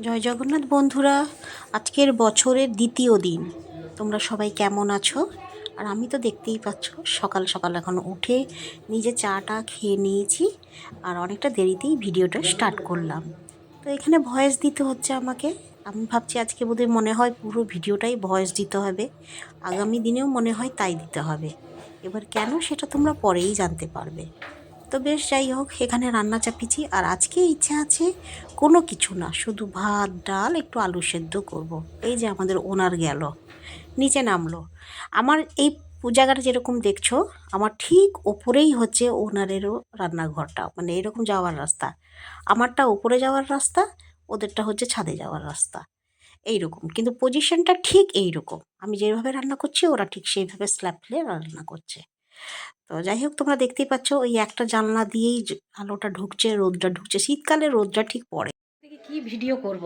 জয় জগন্নাথ বন্ধুরা, আজকের বছরের দ্বিতীয় দিন। তোমরা সবাই কেমন আছো? আর আমি তো দেখতেই পাচ্ছ, সকাল সকাল এখন উঠে নিজে চাটা খেয়ে নিয়েছি আর অনেকটা দেরিতেই ভিডিওটা স্টার্ট করলাম। তো এখানে ভয়েস দিতে হচ্ছে আমাকে। আমি ভাবছি আজকে বোধহয় মনে হয় পুরো ভিডিওটাই ভয়েস দিতে হবে। আগামী দিনেও মনে হয় তাই দিতে হবে। এবার কেন সেটা তোমরা পরেই জানতে পারবে। তো বেশ, যাই হোক, এখানে রান্না চাপিয়েছি। আর আজকে ইচ্ছা আছে কোনো কিছু না, শুধু ভাত, ডাল, একটু আলু সেদ্ধ করব। এই যে আমাদের ওনার গেল, নিচে নামলো। আমার এই জায়গাটা যেরকম দেখছ, আমার ঠিক ওপরেই হচ্ছে ওনারেরও রান্নাঘরটা মানে এরকম যাওয়ার রাস্তা। আমারটা ওপরে যাওয়ার রাস্তা, ওদেরটা হচ্ছে ছাদে যাওয়ার রাস্তা। এইরকম, কিন্তু পজিশনটা ঠিক এইরকম। আমি যেভাবে রান্না করছি, ওরা ঠিক সেইভাবে স্ল্যাব ফেলে রান্না করছে। তো যাই হোক, তোমরা দেখতেই পাচ্ছ ওই একটা জানলা দিয়েই আলোটা ঢুকছে, রোদটা ঢুকছে। শীতকালে রোদটা ঠিক পড়ে। কি ভিডিও করব?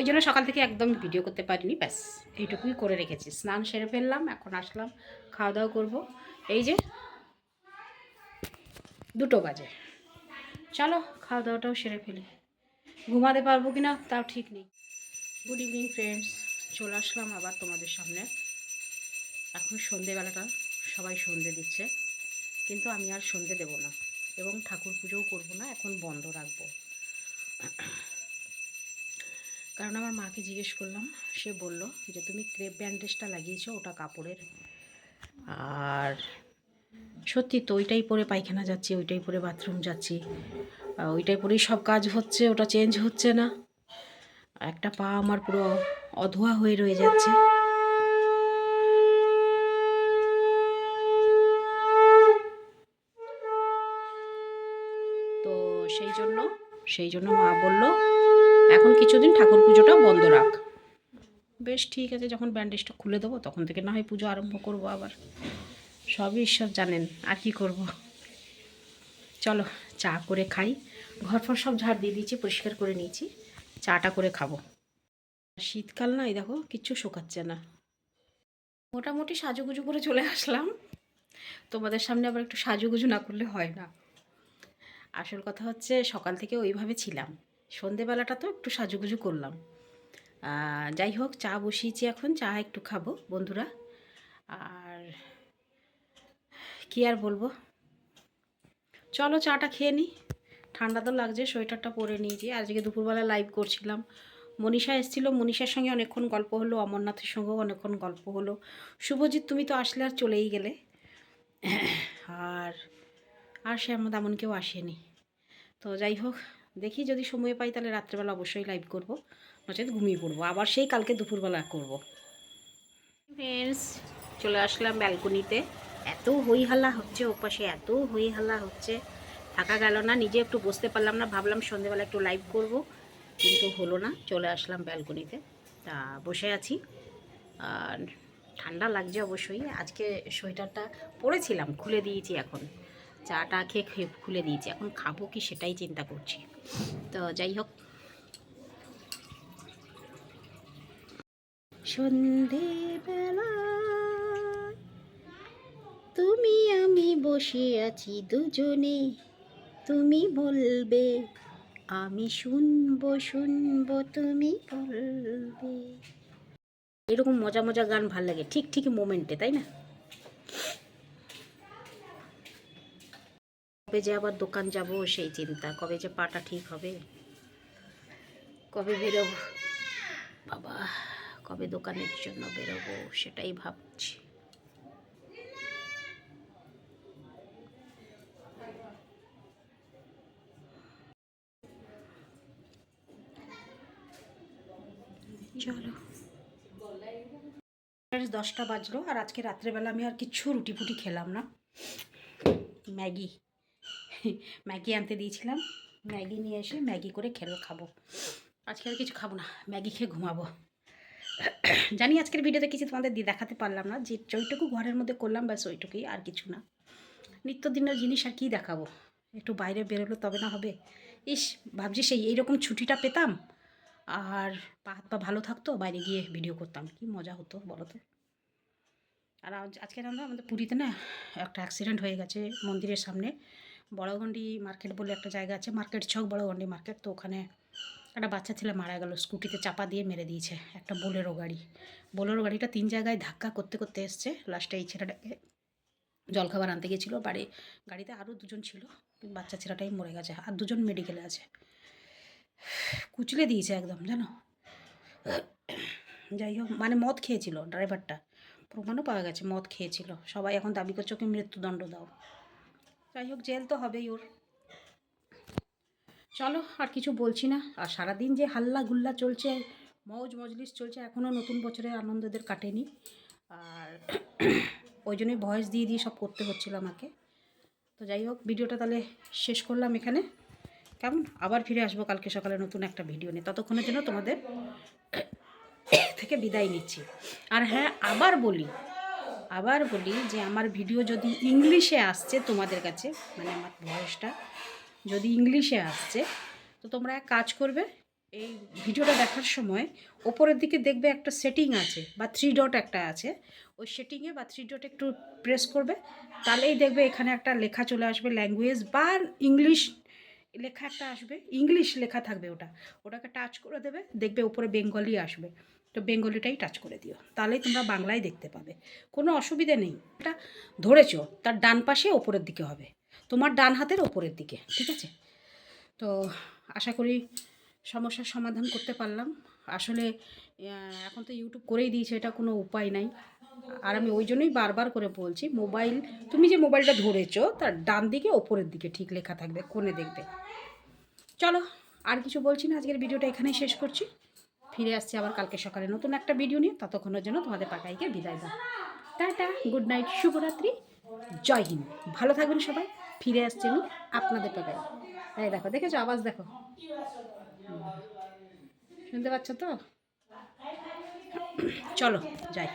ওই জন্য সকাল থেকে একদম ভিডিও করতে পারিনি, ব্যাস। এইটুকুই করে রেখেছি। স্নান সেরে ফেললাম, এখন আসলাম খাওয়া দাওয়া করব। এই যে, দুটো বাজে। চলো খাওয়া দাওয়াটাও সেরে ফেলি। ঘুমাতে পারব কি না তাও ঠিক নেই। গুড ইভিনিং ফ্রেন্ডস চলে আসলাম আবার তোমাদের সামনে। এখন সন্ধেবেলাটা সবাই সন্ধে দিচ্ছে, কিন্তু আমি আর সন্ধে দেবো না এবং ঠাকুর পুজোও করব না, এখন বন্ধ রাখব। কারণ আমার মাকে জিজ্ঞেস করলাম, সে বলল যে, তুমি ক্রেপ ব্যান্ডেজটা লাগিয়েছো, ওটা কাপড়ের? আর সত্যি তো ওইটাই পরে পায়খানা যাচ্ছি, ওইটাই পরে বাথরুম যাচ্ছি। ওইটাই পরেই সব কাজ হচ্ছে, ওটা চেঞ্জ হচ্ছে না। একটা পা আমার পুরো অধোয়া হয়ে রয়ে যাচ্ছে। তো সেই জন্য সেই জন্য মা বলল এখন কিছুদিন ঠাকুর পুজোটা বন্ধ রাখ। বেশ ঠিক আছে, যখন ব্যান্ডেজটা খুলে দেবো তখন থেকে না হয় পুজো আরম্ভ করব আবার। সবই ঈশ্বর জানেন, আর কি করব? চলো, চা করে খাই। ঘর ফর সব ঝাড় দিয়ে দিয়েছি, পরিষ্কার করে নিয়েছি। চাটা করে খাব। শীতকাল না, এই দেখো, কিচ্ছু শোকাচ্ছে না। মোটামুটি সাজুগুজু করে চলে আসলাম। তোমাদের সামনে আবার একটু সাজুগুজু না করলে হয় না। আসল কথা হচ্ছে, সকাল থেকে ওইভাবে ছিলাম। সন্ধেবেলাটা তো একটু সাজুগুজু করলাম। যাই হোক, চা বসিয়েছি এখন, চা একটু খাব, বন্ধুরা। আর কি আর বলব? চলো চাটা খেয়ে নিই ঠান্ডা তো লাগছে, সোয়েটারটা পরে নিয়েছি। আজকে দুপুরবেলা লাইভ করছিলাম। মনীষা এসেছিল। মনীষার সঙ্গে অনেকক্ষণ গল্প হলো, অমরনাথের সঙ্গেও অনেকক্ষণ গল্প হলো। শুভজিৎ, তুমি তো আসলে আর চলেই গেলে। আর আর সে আমার তেমন কেউ আসেনি। তো যাই হোক দেখি যদি সময় পাই তাহলে রাত্রেবেলা অবশ্যই লাইভ করব। নচেত ঘুমিয়ে পড়ব। আবার সেই কালকে দুপুরবেলা করব। ফ্রেন্ডস চলে আসলাম ব্যালকনিতে এত হই হাল্লা হচ্ছে ওপাশে, এত হই হাল্লা হচ্ছে। থাকা গেল না, নিজে একটু বসতে পারলাম না। ভাবলাম সন্ধেবেলা একটু লাইভ করব। কিন্তু হলো না, চলে আসলাম ব্যালকনিতে তা বসে আছি। আর ঠান্ডা লাগছে অবশ্যই। আজকে সোয়েটারটা পরেছিলাম, খুলে দিয়েছি এখন। চাটা খেয়ে খুলে দিয়েছি। এখন খাব কি সেটাই চিন্তা করছি। তো যাই হোক। সন্ধেবেলা তুমি আমি বসে আছি দুজনে। তুমি বলবে, আমি শুনব শুনব, তুমি বলবে। এরকম মজা মজা গান ভালো লাগে। ঠিক ঠিক মোমেন্টে তাই না? কবে যে আবার দোকান যাব, সেই চিন্তা। কবে যে পাটা ঠিক হবে? কবে বেরোবো? বাবা, কবে দোকানের জন্য বেরোবো, সেটাই ভাবছি। চলো। দশটা বাজলো, আর আজকে রাত্রেবেলা আমি আর কিচ্ছু রুটি ফুটি খেলাম না। ম্যাগি। ম্যাগি আনতে দিয়েছিলাম। ম্যাগি নিয়ে এসে ম্যাগি করে খেলে, খাব। আজকে আর কিছু খাব না, ম্যাগি খেয়ে ঘুমাবো। জানি আজকের ভিডিওতে কিছু তোমাদের দিয়ে দেখাতে পারলাম না, যে ওইটুকু ঘরের মধ্যে করলাম, ব্যাস ওইটুকুই আর কিছু না। নিত্যদিনের জিনিস আর কী দেখাবো? একটু বাইরে বেরোলে তবে না হবে? ইস, ভাবছি সেই এইরকম ছুটিটা পেতাম, আর পা হাত পা ভালো থাকতো, বাইরে গিয়ে ভিডিও করতাম। কি মজা হতো, বলো তো। আর আজ আজকে আমরা আমাদের পুরীতে না একটা অ্যাক্সিডেন্ট হয়ে গেছে মন্দিরের সামনে। বড়গন্ডি মার্কেট বলে একটা জায়গা আছে, মার্কেট ছক বড়গন্ডি মার্কেট। তো ওখানে একটা বাচ্চা ছেলে মারা গেল, স্কুটিতে চাপা দিয়ে মেরে দিয়েছে একটা বোলেরো গাড়ি। বোলেরো গাড়িটা তিন জায়গায় ধাক্কা করতে করতে এসছে। লাস্টে এই ছেলেটাকে জলখাবার আনতে গেছিল বাড়ি, গাড়িতে আরও দুজন ছিল বাচ্চা ছেলেটাই মরে গেছে আর দুজন মেডিকেলে আছে। কুচলে দিয়েছে একদম, জানো? যাই হোক মানে মদ খেয়েছিল ড্রাইভারটা। প্রমাণও পাওয়া গেছে, মদ খেয়েছিল। সবাই এখন দাবি করছে ওকে মৃত্যুদণ্ড দাও। যাই হোক, জেল তো হবেই ওর। চলো, আর কিছু বলছি না। আর সারাদিন যে হাল্লা গুল্লা চলছে, মৌজ মজলিস চলছে এখনও নতুন বছরের আনন্দদের কাটেনি। আর ওই জন্যই ভয়েস দিয়ে দিয়ে সব করতে হচ্ছিল আমাকে। তো যাই হোক, ভিডিওটা তাহলে শেষ করলাম এখানে। কেমন? আবার ফিরে আসব কালকে সকালে নতুন একটা ভিডিও নিয়ে। ততক্ষণের জন্য তোমাদের থেকে বিদায় নিচ্ছি। আর হ্যাঁ আবার বলি আবার বলি যে আমার ভিডিও যদি ইংলিশে আসছে তোমাদের কাছে মানে আমার ভয়েসটা, যদি ইংলিশে আসছে, তো তোমরা এক কাজ করবে, এই ভিডিওটা দেখার সময় ওপরের দিকে দেখবে একটা সেটিং আছে, বা থ্রি ডট একটা আছে, ওই সেটিংয়ে বা থ্রি ডট একটু প্রেস করবে, তাহলেই দেখবে এখানে একটা লেখা চলে আসবে ল্যাঙ্গুয়েজ বা ইংলিশ লেখা একটা আসবে, ইংলিশ লেখা থাকবে ওটা, ওটাকে টাচ করে দেবে, দেখবে উপরে বেঙ্গলি আসবে। তো বেঙ্গলিটাই টাচ করে দিও। তাহলেই তোমরা বাংলায় দেখতে পাবে। কোনো অসুবিধে নেই। এটা ধরেছ, তার ডান পাশে ওপরের দিকে হবে। তোমার ডান হাতের ওপরের দিকে, ঠিক আছে? তো আশা করি সমস্যার সমাধান করতে পারলাম। আসলে এখন তো ইউটিউব করেই দিয়েছে, এটা কোনো উপায় নাই। আর আমি ওই জন্যই বারবার করে বলছি, মোবাইল, তুমি যে মোবাইলটা ধরেছো, তার ডান দিকে ওপরের দিকে ঠিক লেখা থাকবে, কোণে দেখবে। চলো, আর কিছু বলছি না, আজকের ভিডিওটা এখানেই শেষ করছি। ফিরে আসছি আবার কালকে সকালে। নতুন একটা ভিডিও নিয়ে, ততক্ষণের জন্য তোমাদের পাকাইকে বিদায় দাও। টাটা গুড নাইট শুভরাত্রি, জয় হিন্দ। ভালো থাকবেন সবাই, ফিরে আসছি আমি আপনাদের পাকাই এই দেখো, দেখেছ? আওয়াজ দেখো। শুনতে পাচ্ছ তো? চলো, যাই।